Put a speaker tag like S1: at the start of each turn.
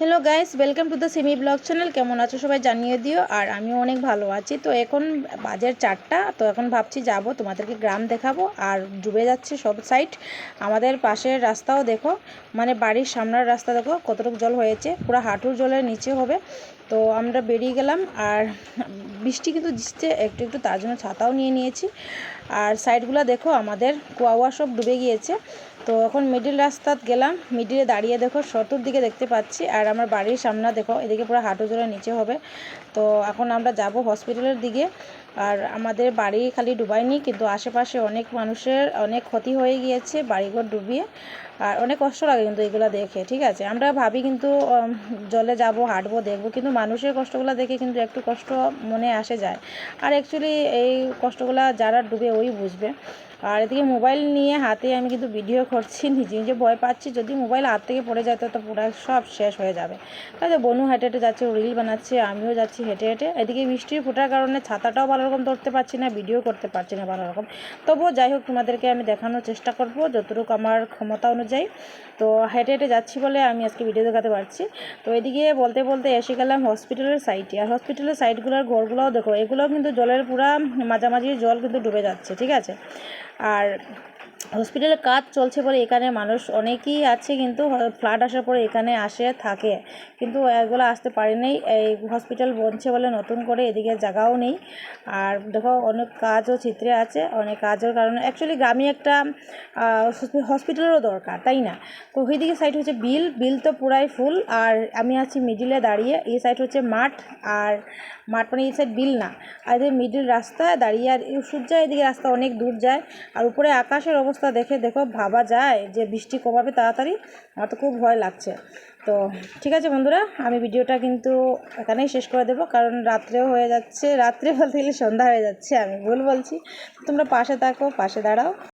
S1: Hello guys welcome to the semi blog channel কেমন আছো সবাই জানিয়ে দিও। আর আমিও অনেক ভালো আছি। তো এখন বাজার চারটা। তো এখন ভাবছি যাব, তোমাদেরকে গ্রাম দেখাবো। আর ডুবে যাচ্ছে সব সাইড আমাদের পাশের রাস্তাও দেখো। মানে বাড়ির সামনের রাস্তা দেখো, কতটুকু জল হয়েছে। পুরো হাঁটুর জলের নিচে হবে। তো আমরা বেরিয়ে গেলাম আর বৃষ্টি কিন্তু দিচ্ছে, একটু একটু তার জন্য ছাতাও নিয়ে নিয়েছি। আর সাইডগুলো দেখো, আমাদের কুয়াওয়া সব ডুবে গিয়েছে। তো এখন মিডিল রাস্তাত গেলাম মিডিলে দাঁড়িয়ে দেখো শতর দিকে দেখতে পাচ্ছি। আর আমার বাড়ির সামনে দেখো, এদিকে পুরো হাঁটু জোড়া নিচে হবে। তো এখন আমরা যাব হসপিটালের দিকে। আর আমাদের বাড়ি খালি ডুবায়নি, কিন্তু আশেপাশে অনেক মানুষের অনেক ক্ষতি হয়ে গিয়েছে বাড়িঘর ডুবিয়ে। আর অনেক কষ্ট লাগে কিন্তু এগুলো দেখে, ঠিক আছে? আমরা ভাবি কিন্তু জলে যাব, হাঁটবো, দেখব, কিন্তু মানুষের কষ্টগুলো দেখে কিন্তু একটু কষ্ট মনে আসে যায়। আর অ্যাকচুয়ালি এই কষ্টগুলো যারা ডুবে ওই বুঝবে। আর এদিকে মোবাইল নিয়ে হাতে আমি কিন্তু ভিডিও করছি, নিজে নিজে ভয় পাচ্ছি। যদি মোবাইল হাত থেকে পড়ে যায়, তো তো পুরো সব শেষ হয়ে যাবে। তাহলে বনু হেঁটে হেঁটে যাচ্ছে রিল বানাচ্ছে, আমিও যাচ্ছি হেঁটে হেঁটে। এদিকে বৃষ্টির ফোটার কারণে ছাতাটাও ভালো রকম ধরতে পারছি না, ভিডিও করতে পারছি না ভালো রকম তবুও যাই হোক, তোমাদেরকে আমি দেখানোর চেষ্টা করব, যতটুকু আমার ক্ষমতা অনুযায়ী। তো হেঁটে হেঁটে যাচ্ছি বলে আমি আজকে ভিডিও দেখাতে পারছি। তো এদিকে বলতে বলতে এসে গেলাম হসপিটালের সাইডে আর হসপিটালের সাইডগুলোর ঘরগুলোও দেখো, এগুলোও কিন্তু জলের পুরা মাঝামাঝি জল কিন্তু ডুবে যাচ্ছে, ঠিক আছে? আর হসপিটালের কাজ চলছে বলে এখানে মানুষ অনেকেই আছে কিন্তু ফ্লাড আসার পরে এখানে আসে, থাকে। কিন্তু এগুলো আসতে পারেনি। এই হসপিটাল বনছে বলে নতুন করে এদিকে জায়গাও নেই। আর দেখো, অনেক কাজও চিত্রে আছে, অনেক কাজের কারণে। অ্যাকচুয়ালি গ্রামে একটা হসপিটালেরও দরকার, তাই না? তো ওইদিকে সাইড হচ্ছে বিল। বিল তো পুরাই ফুল। আর আমি আছি মিডিলে দাঁড়িয়ে। এই সাইড হচ্ছে মাঠ। আর মাঠ মানে এই সাইড বিল না। আর মিডিল রাস্তায় দাঁড়িয়ে আর সূর্য এদিকে রাস্তা অনেক দূর যায়। আর উপরে আকাশের অবস্থা দেখে দেখো, ভাবা যায় যে বৃষ্টি কমাবে তাড়াতাড়ি। আমার তো খুব ভয় লাগছে। তো ঠিক আছে বন্ধুরা, আমি ভিডিওটা কিন্তু এখানেই শেষ করে দেবো, কারণ রাত্রেও হয়ে যাচ্ছে, রাত্রে বলতে গেলে সন্ধ্যা হয়ে যাচ্ছে, আমি ভুল বলছি। তোমরা পাশে থাকো, পাশে দাঁড়াও।